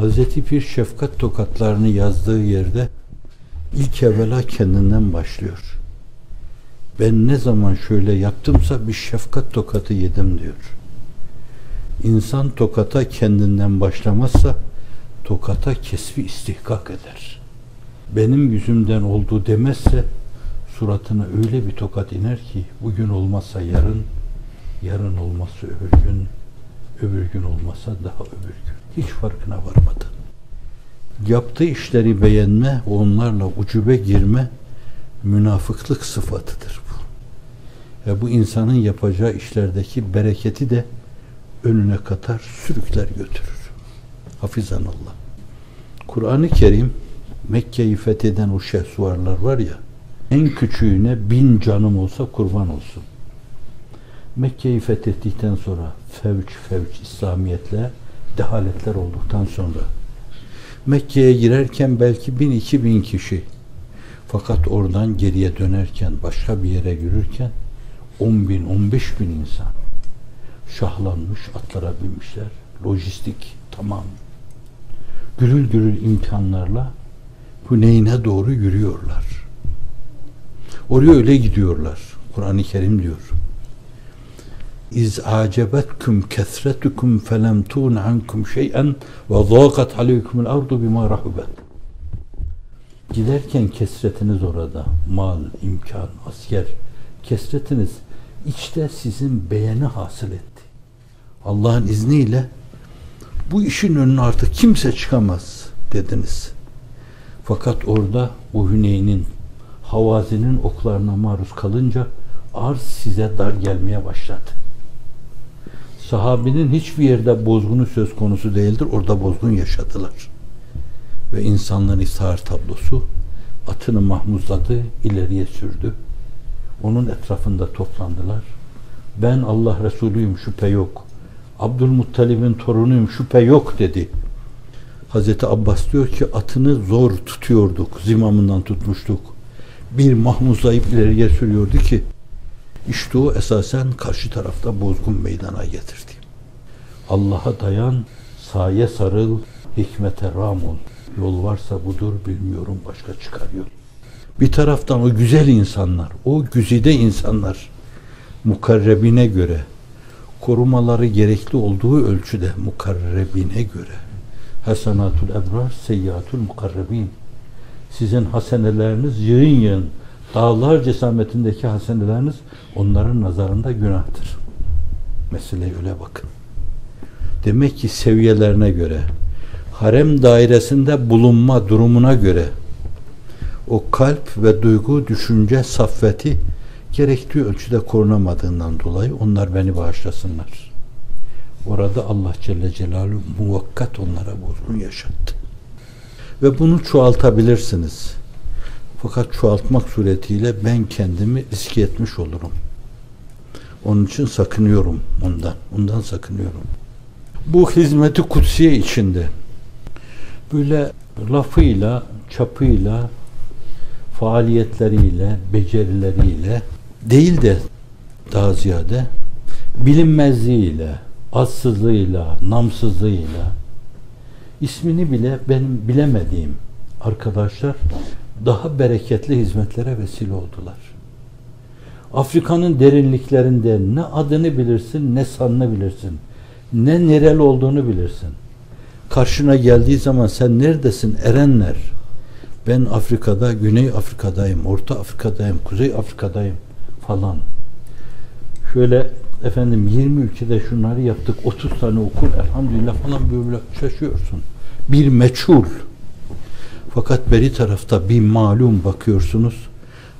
Hazreti Pir şefkat tokatlarını yazdığı yerde ilk evvela kendinden başlıyor. Ben ne zaman şöyle yaptımsa bir şefkat tokatı yedim diyor. İnsan tokata kendinden başlamazsa tokata kesfi istihkak eder. Benim yüzümden oldu demezse suratına öyle bir tokat iner ki bugün olmazsa yarın, yarın olmazsa öbür gün, öbür gün olmazsa daha öbür gün. Hiç farkına varmadı. Yaptığı işleri beğenme, onlarla ucube girme münafıklık sıfatıdır bu. Ve bu insanın yapacağı işlerdeki bereketi de önüne katar, sürükler götürür. Hafizanallah. Kur'an-ı Kerim Mekke'yi fetheden o şehsuarlar var ya en küçüğüne bin canım olsa kurban olsun. Mekke'yi fethettikten sonra fevç fevç İslamiyetle dehaletler olduktan sonra Mekke'ye girerken belki bin iki bin kişi fakat oradan geriye dönerken başka bir yere yürürken on bin on beş bin insan şahlanmış atlara binmişler lojistik tamam gürül gürül imkanlarla Hüneyn'e doğru yürüyorlar. Oraya öyle gidiyorlar. Kur'an-ı Kerim diyor. İz acebetkum kesretukum felem tun ankum şey'en ve zâkat aleykumul ardu bima rahubet. Giderken kesretiniz orada. Mal, imkan, asker. Kesretiniz içte sizin beğeni hasıl etti. Allah'ın izniyle bu işin önüne artık kimse çıkamaz dediniz. Fakat orada o Hüneyn'in Havazi'nin oklarına maruz kalınca arz size dar gelmeye başladı. Sahabinin hiçbir yerde bozgunu söz konusu değildir. Orada bozgun yaşadılar. Ve insanların ishar tablosu atını mahmuzladı, ileriye sürdü. Onun etrafında toplandılar. Ben Allah Resulüyüm şüphe yok. Abdülmuttalib'in torunuyum şüphe yok dedi. Hazreti Abbas diyor ki atını zor tutuyorduk. Zimamından tutmuştuk. Bir mahmuzlayıp ileriye sürüyordu ki işte o esasen karşı tarafta bozgun meydana getirdi. Allah'a dayan, saye sarıl, hikmete ram ol. Yol varsa budur bilmiyorum başka çıkar yol. Bir taraftan o güzel insanlar, o güzide insanlar mukarrebine göre korumaları gerekli olduğu ölçüde mukarrebine göre Hasanatul ebrar, seyyatul mukarrebin. Sizin haseneleriniz yığın yığın, dağlar cesametindeki haseneleriniz onların nazarında günahtır. Meseleye öyle bakın. Demek ki seviyelerine göre, harem dairesinde bulunma durumuna göre o kalp ve duygu, düşünce, saffeti gerektiği ölçüde korunamadığından dolayı onlar beni bağışlasınlar. Orada Allah Celle Celaluhu muvakkat onlara bozgun yaşattı. Ve bunu çoğaltabilirsiniz. Fakat çoğaltmak suretiyle ben kendimi riske etmiş olurum. Onun için sakınıyorum ondan. Ondan sakınıyorum. Bu hizmeti kutsiye içinde böyle lafıyla, çapıyla, faaliyetleriyle, becerileriyle değil de daha ziyade bilinmezliğiyle, azsızlığıyla, namsızlığıyla ismini bile benim bilemediğim arkadaşlar daha bereketli hizmetlere vesile oldular. Afrika'nın derinliklerinde ne adını bilirsin ne sanını bilirsin. Ne nereli olduğunu bilirsin. Karşına geldiği zaman sen neredesin erenler? Ben Afrika'da, Güney Afrika'dayım, Orta Afrika'dayım, Kuzey Afrika'dayım falan. Şöyle efendim 20 ülkede şunları yaptık 30 tane okur elhamdülillah falan böyle şaşıyorsun. Bir meçhul. Fakat beri tarafta bir malum bakıyorsunuz.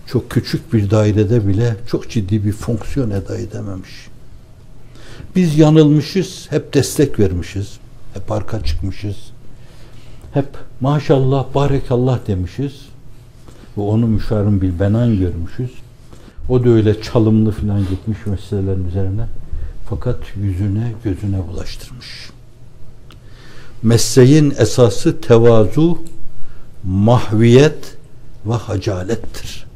Çok küçük bir dairede bile çok ciddi bir fonksiyon eda edememiş. Biz yanılmışız, hep destek vermişiz. Hep arka çıkmışız. Hep maşallah, barekallah demişiz. Ve onu müşarın bir benan görmüşüz. O da öyle çalımlı falan gitmiş meselelerin üzerine. Fakat yüzüne gözüne bulaştırmış. Mesleğin esası tevazu, mahviyet ve hacalettir.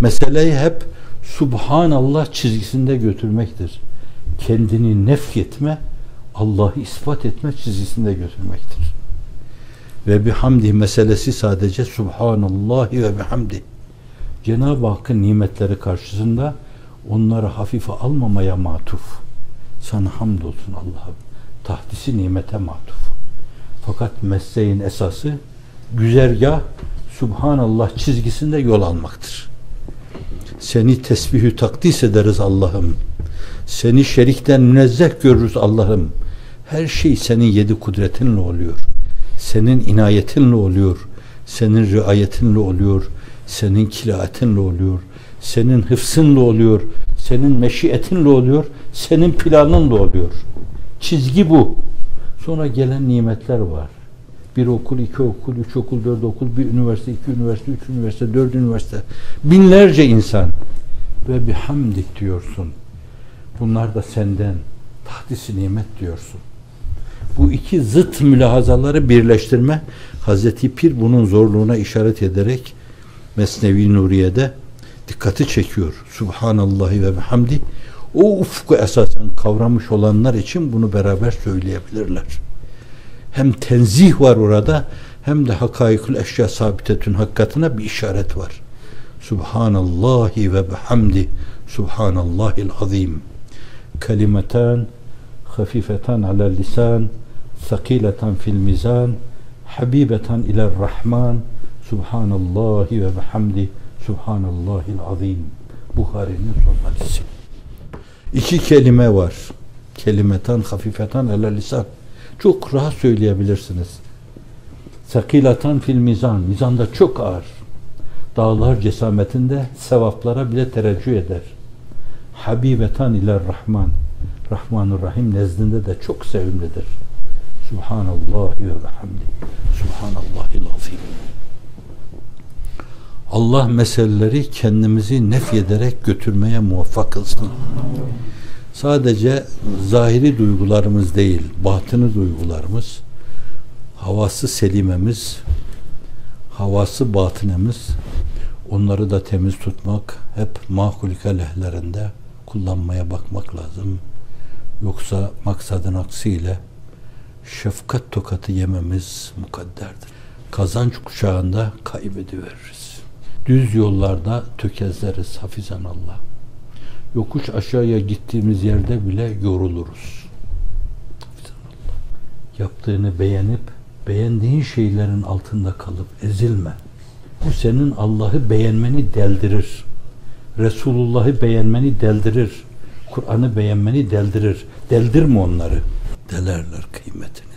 Meseleyi hep Subhanallah çizgisinde götürmektir. Kendini nefyetme, Allah'ı ispat etme çizgisinde götürmektir. Ve bihamdi meselesi sadece Subhanallahi ve bihamdi. Cenab-ı Hakk'ın nimetleri karşısında onları hafife almamaya matuf. Sana hamdolsun Allah'ım. Tahdisi nimete matuf. Fakat mesleğin esası güzergah Subhanallah çizgisinde yol almaktır. Seni tesbihü takdis ederiz Allah'ım. Seni şerikten münezzeh görürüz Allah'ım. Her şey senin yedi kudretinle oluyor. Senin inayetinle oluyor. Senin riayetinle oluyor. Senin kilaetinle oluyor. Senin hıfsınla oluyor. Senin meşiyetinle oluyor. Senin planınla oluyor. Çizgi bu. Sonra gelen nimetler var. Bir okul, iki okul, üç okul, dört okul, bir üniversite, iki üniversite, üç üniversite, dört üniversite. Binlerce insan. Ve bir hamdik diyorsun. Bunlar da senden. Tahdisi nimet diyorsun. Bu iki zıt mülahazaları birleştirme Hazreti Pir bunun zorluğuna işaret ederek Mesnevi Nuriye'de dikkati çekiyor. Subhanallahi ve bihamdi o ufku esasen kavramış olanlar için bunu beraber söyleyebilirler. Hem tenzih var orada hem de hakaikül eşya sabitetün hakikatine bir işaret var. Subhanallahi ve bihamdi Subhanallahil azim. Kelimetan hafifetan alel lisan sakileten fil mizan habibeten iler rahman Subhanallahi ve bihamdi Subhanallahil azim. Buhari'nin son hadisi. İki kelime var. Kelimetan hafifetan alel lisan. Çok rahat söyleyebilirsiniz. Sakilatan fil mizan. Mizanda çok ağır. Dağlar cesametinde sevaplara bile tereccüh eder. Habibetan iler Rahman. Rahmanur Rahim nezdinde de çok sevimlidir. Subhanallah ve bihamdi. Subhanallahil azim. Allah meseleleri kendimizi nefyederek götürmeye muvaffak kılsın. Sadece zahiri duygularımız değil, batını duygularımız, havası selimemiz, havası batınemiz, onları da temiz tutmak, hep mahulika lehlerinde kullanmaya bakmak lazım. Yoksa maksadın aksiyle şefkat tokatı yememiz mukadderdir. Kazanç kuşağında kaybediveririz. Düz yollarda tökezleriz hafizan Allah. Yokuş aşağıya gittiğimiz yerde bile yoruluruz. Yaptığını beğenip beğendiğin şeylerin altında kalıp ezilme. Bu senin Allah'ı beğenmeni deldirir. Resulullah'ı beğenmeni deldirir. Kur'an'ı beğenmeni deldirir. Deldirme onları. Delerler kıymetini.